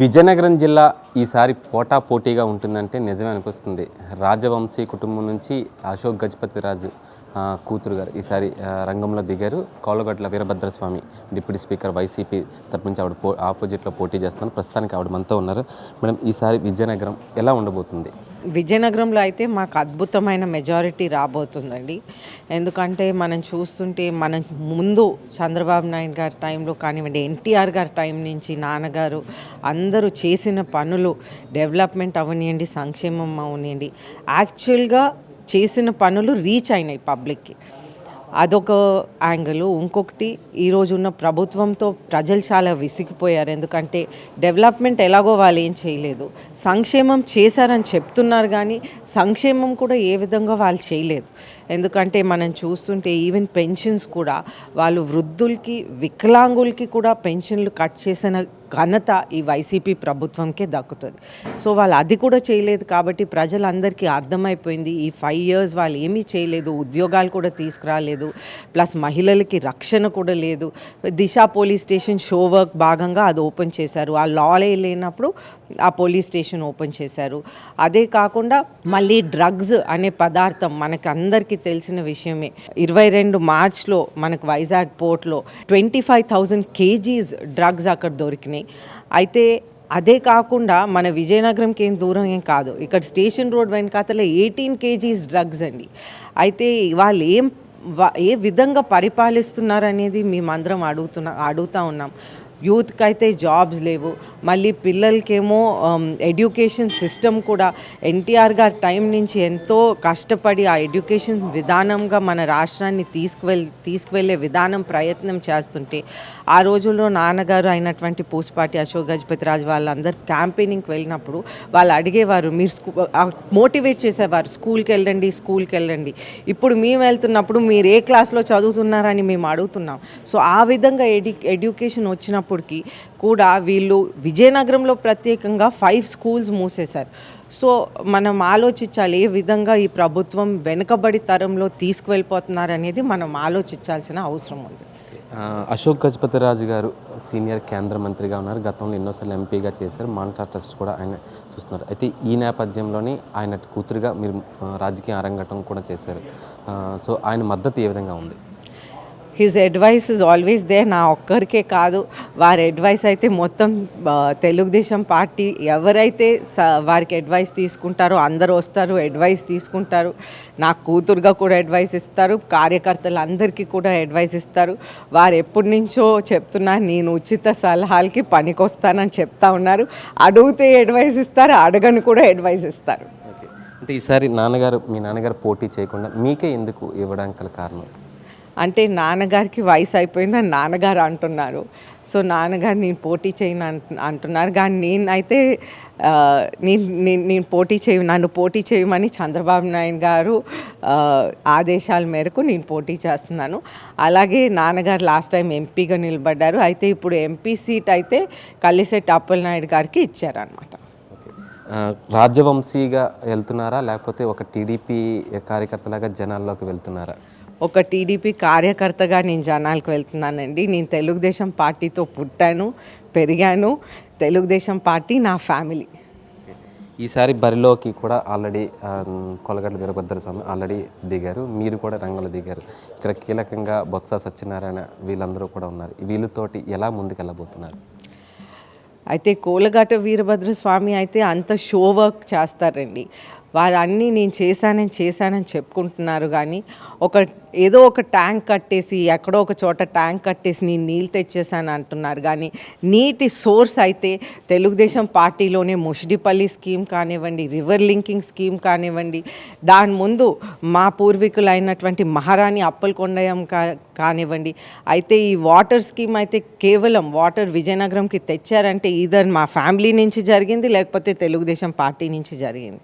విజయనగరం జిల్లా ఈసారి పోటా పోటీగా ఉంటుందంటే నిజమే అనిపిస్తుంది. రాజవంశీ కుటుంబం నుంచి అశోక్ గజపతి రాజు కూతురు గారు ఈసారి రంగంలో దిగారు. Kolagatla Veerabhadraswamy deputy speaker YCP తరపు నుంచి ఆవిడ పో ఆపోజిట్లో పోటీ చేస్తున్నారు. ప్రస్తుతానికి ఆవిడ మనతో ఉన్నారు. మేడం ఈసారి విజయనగరం ఎలా ఉండబోతుంది? విజయనగరంలో అయితే మాకు అద్భుతమైన మెజారిటీ రాబోతుందండి. ఎందుకంటే మనం చూస్తుంటే మనం ముందు చంద్రబాబు నాయుడు గారి టైంలో కానివ్వండి ఎన్టీఆర్ గారి టైం నుంచి నాన్నగారు అందరూ చేసిన పనులు డెవలప్మెంట్ అవనియండి సంక్షేమం అవనియండి. యాక్చువల్గా చేసిన పనులు రీచ్ అయినాయి పబ్లిక్కి అదొక యాంగిల్. ఇంకొకటి ఈరోజు ఉన్న ప్రభుత్వంతో ప్రజలు చాలా విసిగిపోయారు. ఎందుకంటే డెవలప్మెంట్ ఎలాగో వాళ్ళు ఏం చేయలేదు. సంక్షేమం చేశారని చెప్తున్నారు కానీ సంక్షేమం కూడా ఏ విధంగా వాళ్ళు చేయలేదు. ఎందుకంటే మనం చూస్తుంటే ఈవెన్ పెన్షన్స్ కూడా వాళ్ళు వృద్ధులకి వికలాంగులకి కూడా పెన్షన్లు కట్ చేసిన ఘనత ఈ వైసీపీ ప్రభుత్వంకే దక్కుతుంది. సో వాళ్ళు అది కూడా చేయలేదు కాబట్టి ప్రజలందరికీ అర్థమైపోయింది. ఈ ఫైవ్ ఇయర్స్ వాళ్ళు ఏమీ చేయలేదు ఉద్యోగాలు కూడా తీసుకురాలేదు ప్లస్ మహిళలకి రక్షణ కూడా లేదు. Disha police station show work భాగంగా అది ఓపెన్ చేశారు. ఆ లాలే లేనప్పుడు ఆ పోలీస్ స్టేషన్ ఓపెన్ చేశారు. అదే కాకుండా మళ్ళీ డ్రగ్స్ అనే పదార్థం మనకు అందరికీ తెలిసిన విషయమే. ఇరవై రెండు మార్చ్లో మనకు Vizag పోర్ట్లో twenty five thousand kgs drugs అక్కడ దొరికినాయి. అయితే అదే కాకుండా మన విజయనగరంకి ఏం దూరం ఏం కాదు. ఇక్కడ స్టేషన్ రోడ్ వెనకాతల ఎయిటీన్ కేజీస్ డ్రగ్స్ అండి. అయితే వాళ్ళు ఏం ఏ విధంగా పరిపాలిస్తున్నారనేది మేమందరం అడుగుతున్నా అడుగుతా ఉన్నాం. యూత్కి అయితే జాబ్స్ లేవు. మళ్ళీ పిల్లలకేమో ఎడ్యుకేషన్ సిస్టమ్ కూడా ఎన్టీఆర్ గారి టైం నుంచి ఎంతో కష్టపడి ఆ ఎడ్యుకేషన్ విధానంగా మన రాష్ట్రాన్ని తీసుకువెళ్ తీసుకువెళ్ళే విధానం ప్రయత్నం చేస్తుంటే ఆ రోజుల్లో నాన్నగారు అయినటువంటి పూసపాటి అశోక్ గజపతి రాజు వాళ్ళందరూ క్యాంపెయినింగ్కి వెళ్ళినప్పుడు వాళ్ళు అడిగేవారు మీరు స్కూ మోటివేట్ చేసేవారు స్కూల్కి వెళ్ళండి స్కూల్కి వెళ్ళండి ఇప్పుడు మేము వెళ్తున్నప్పుడు మీరు ఏ క్లాస్లో చదువుతున్నారని మేము అడుగుతున్నాం. సో ఆ విధంగా ఎడ్యు ఎడ్యుకేషన్ వచ్చినప్పటికి కూడా వీళ్ళు విజయనగరంలో ప్రత్యేకంగా ఫైవ్ స్కూల్స్ మూసేశారు. సో మనం ఆలోచించాలి ఏ విధంగా ఈ ప్రభుత్వం వెనుకబడి తరంలో తీసుకువెళ్ళిపోతున్నారు అనేది మనం ఆలోచించాల్సిన అవసరం ఉంది. అశోక్ గజపతి రాజు గారు సీనియర్ కేంద్ర మంత్రిగా ఉన్నారు. గతంలో ఎన్నోసార్లు ఎంపీగా చేశారు. మానిటా ట్రస్ట్ కూడా ఆయన చూస్తున్నారు. అయితే ఈ నేపథ్యంలోని ఆయన కూతురుగా మీరు రాజకీయ అరంగటం కూడా చేశారు. సో ఆయన మద్దతు ఏ విధంగా ఉంది? His advice is always there నా ఒక్కరికే కాదు. వారి అడ్వైస్ అయితే మొత్తం తెలుగుదేశం పార్టీ ఎవరైతే స- వారికి అడ్వైస్ తీసుకుంటారో అందరూ వస్తారు అడ్వైస్ తీసుకుంటారు. నా కూతురుగా కూడా అడ్వైస్ ఇస్తారు. కార్యకర్తలు అందరికీ కూడా అడ్వైస్ ఇస్తారు. వారు ఎప్పటి నుంచో చెప్తున్నా నేను ఉచిత సలహాలకి పనికొస్తానని చెప్తా ఉన్నారు. అడిగితే అడ్వైస్ ఇస్తారు అడగని కూడా అడ్వైస్ ఇస్తారు. అంటే ఈసారి నాన్నగారు మీ నాన్నగారు పోటీ చేయకుండా మీకే ఎందుకు ఇవ్వడానికి కారణం? అంటే నాన్నగారికి వయసు అయిపోయిందని నాన్నగారు అంటున్నారు. సో నాన్నగారు నేను పోటీ చేయను అంటు- అంటున్నారు. కానీ నేనైతే నేను నేను నేను పోటీ చేయ నన్ను పోటీ చేయమని చంద్రబాబు నాయుడు గారు ఆదేశాల మేరకు నేను పోటీ చేస్తున్నాను. అలాగే నాన్నగారు లాస్ట్ టైం ఎంపీగా నిలబడ్డారు. అయితే ఇప్పుడు ఎంపీ సీట్ అయితే కల్లిశెట్టి అప్పలనాయుడు గారికి ఇచ్చారనమాట రాజవంశీగా వెళ్తున్నారా? లేకపోతే ఒక టీడీపీ కార్యకర్తలాగా జనాల్లోకి వెళ్తున్నారా? ఒక టీడీపీ కార్యకర్తగా నేను జనాలకు వెళ్తున్నానండి. నేను తెలుగుదేశం పార్టీతో పుట్టాను పెరిగాను. తెలుగుదేశం పార్టీ నా ఫ్యామిలీ. ఈసారి బరిలోకి కూడా ఆల్రెడీ కొలగడ్డ వీరభద్ర స్వామి ఆల్రెడీ దిగారు. మీరు కూడా రంగంలో దిగారు. ఇక్కడ కీలకంగా బొత్స సత్యనారాయణ వీళ్ళందరూ కూడా ఉన్నారు. వీళ్ళతోటి ఎలా ముందుకెళ్ళబోతున్నారు? అయితే కోలఘాట వీరభద్ర స్వామి అయితే అంత షో వర్క్ చేస్తారండి. వారు అన్నీ నేను చేశానని చేశానని చెప్పుకుంటున్నారు కానీ ఒక ఏదో ఒక ట్యాంక్ కట్టేసి ఎక్కడో ఒక చోట ట్యాంక్ కట్టేసి నేను నీళ్ళు తెచ్చేసాను అంటున్నారు. కానీ నీటి సోర్స్ అయితే తెలుగుదేశం పార్టీలోనే ముషిడిపల్లి స్కీమ్ కానివ్వండి రివర్ లింకింగ్ స్కీమ్ కానివ్వండి దాని ముందు మా పూర్వీకులైనటువంటి మహారాణి అప్పలకొండయం కా కానివ్వండి. అయితే ఈ వాటర్ స్కీమ్ అయితే కేవలం వాటర్ విజయనగరంకి తెచ్చారంటే ఈధర్ మా ఫ్యామిలీ నుంచి జరిగింది లేకపోతే తెలుగుదేశం పార్టీ నుంచి జరిగింది.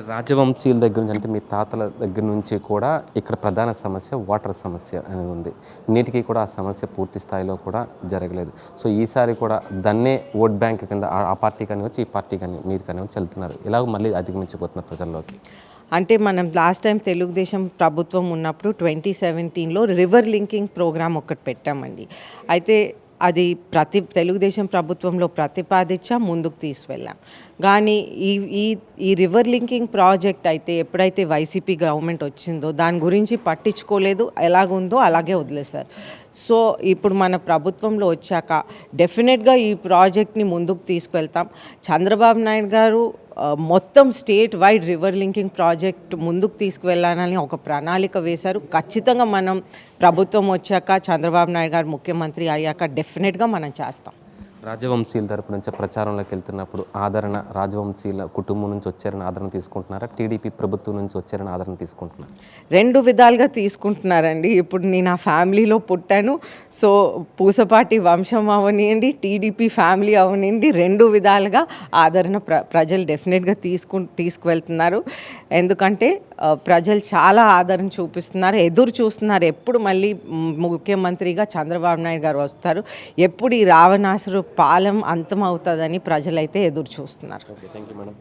రాజవంశీయుల దగ్గర నుంచి అంటే మీ తాతల దగ్గర నుంచి కూడా ఇక్కడ ప్రధాన సమస్య వాటర్ సమస్య అనేది ఉంది. నీటికి కూడా ఆ సమస్య పూర్తి స్థాయిలో కూడా జరగలేదు. సో ఈసారి కూడా దాన్నే ఓట్ బ్యాంక్ కింద ఆ- పార్టీ కానీ వచ్చి ఈ పార్టీ కానీ మీరు కానీ వచ్చి వెళ్తున్నారు ఇలాగ మళ్ళీ అధిగమించబోతున్నారు ప్రజల్లోకి. అంటే మనం లాస్ట్ టైం తెలుగుదేశం ప్రభుత్వం ఉన్నప్పుడు ట్వంటీ సెవెంటీన్లో రివర్ లింకింగ్ ప్రోగ్రామ్ ఒకటి పెట్టామండి. అయితే అది ప్రతి తెలుగుదేశం ప్రభుత్వంలో ప్రతిపాదించా ముందుకు తీసుకెళ్ళాం. కానీ ఈ ఈ ఈ రివర్ లింకింగ్ ప్రాజెక్ట్ అయితే ఎప్పుడైతే వైసీపీ గవర్నమెంట్ వచ్చిందో దాని గురించి పట్టించుకోలేదు ఎలాగుందో అలాగే వదిలేశారు. సో ఇప్పుడు మన ప్రభుత్వంలో వచ్చాక డెఫినెట్గా ఈ ప్రాజెక్ట్ని ముందుకు తీసుకెళ్తాం. చంద్రబాబు నాయుడు గారు మొత్తం state wide river linking project ముందుకు తీసుకువెళ్ళాలని ఒక ప్రణాళిక వేశారు. ఖచ్చితంగా మనం ప్రభుత్వం వచ్చాక చంద్రబాబు నాయుడు గారు ముఖ్యమంత్రి అయ్యాక డెఫినెట్గా మనం చేస్తాం. రాజవంశీయుల తరపు నుంచి ప్రచారంలోకి వెళ్తున్నప్పుడు ఆదరణ రాజవంశీయుల కుటుంబం నుంచి వచ్చారని ఆదరణ తీసుకుంటున్నారా? టీడీపీ ప్రభుత్వం నుంచి వచ్చారని ఆదరణ తీసుకుంటున్నారు? రెండు విధాలుగా తీసుకుంటున్నారండి. ఇప్పుడు నేను ఆ ఫ్యామిలీలో పుట్టాను. సో పూసపాటి వంశం అవనియండి టీడీపీ ఫ్యామిలీ అవనియండి రెండు విధాలుగా ఆదరణ ప్ర ప్రజలు డెఫినెట్గా తీసుకు తీసుకువెళ్తున్నారు. ఎందుకంటే ప్రజలు చాలా ఆదరణ చూపిస్తున్నారు ఎదురు చూస్తున్నారు. ఎప్పుడు మళ్ళీ ముఖ్యమంత్రిగా చంద్రబాబు నాయుడు గారు వస్తారు. ఎప్పుడు ఈ రావణాసురు పాలెం అంతం అవుతుందని ప్రజలైతే ఎదురు చూస్తున్నారు. Thank you madam.